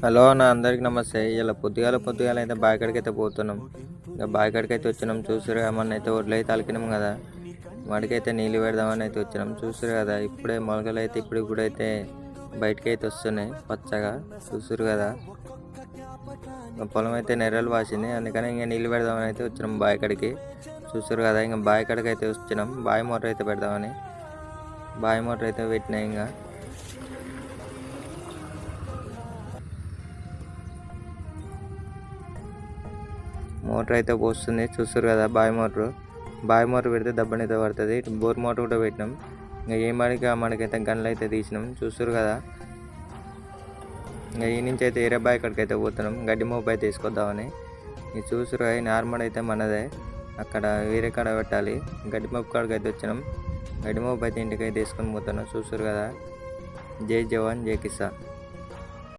Hello నా అందరికి నమస్తే. ఇలా పొద్దుగాల పొద్దుగాల అయితే బాయికాడికి అయితే పోతున్నాం. ఇంకా బాయికాడికి అయితే వచ్చినాం చూసారు ఏమన్నా అయితే ఒడ్లు అయితే అలికినాం కదా. మడికైతే నీళ్ళు పెడదామని అయితే వచ్చినాం. చూసారు కదా ఇప్పుడే మొలకలు అయితే ఇప్పుడు ఇప్పుడు అయితే బయటకి అయితే వస్తున్నాయి పచ్చగా. చూసారు కదా. ఇంకా పొలం అయితే నెర్రలు వాసింది. అందుకని ఇంకా నీళ్ళు పెడదామని అయితే వచ్చినాం బావి కాడికి చూసారు కదా ఇంకా బావి కాడికి అయితే వచ్చినాం. బావి మోటార్ అయితే పెడదామని. బావి మోటార్ అయితే పెట్టినాయి ఇంకా. మోటార్ అయితే పోస్తుంది. చూస్తారు కదా బావి మోటార్. బావి మోటార్ పెడితే దెబ్బనైతే పడుతుంది. బోర్ మోటార్ కూడా పెట్టినాం. ఇంకా ఏ మడికి ఆ మడికైతే గన్లు అయితే తీసినాం. చూస్తారు కదా. ఇంకా ఈ నుంచి అయితే ఏరే బావి కాడికి అయితే పోతున్నాం. గడ్డి మోపు అయితే తీసుకొద్దామని ఇది చూసారు నార్మల్ అయితే మనదే. అక్కడ వేరే కాడ పెట్టాలి. గడ్డి మోపు కాడికి అయితే వచ్చినాం. గడ్డి మోపు అయితే ఇంటికి అయితే తీసుకొని పోతున్నాం. చూస్తారు కదా. జై జవాన్ జై కిసాన్.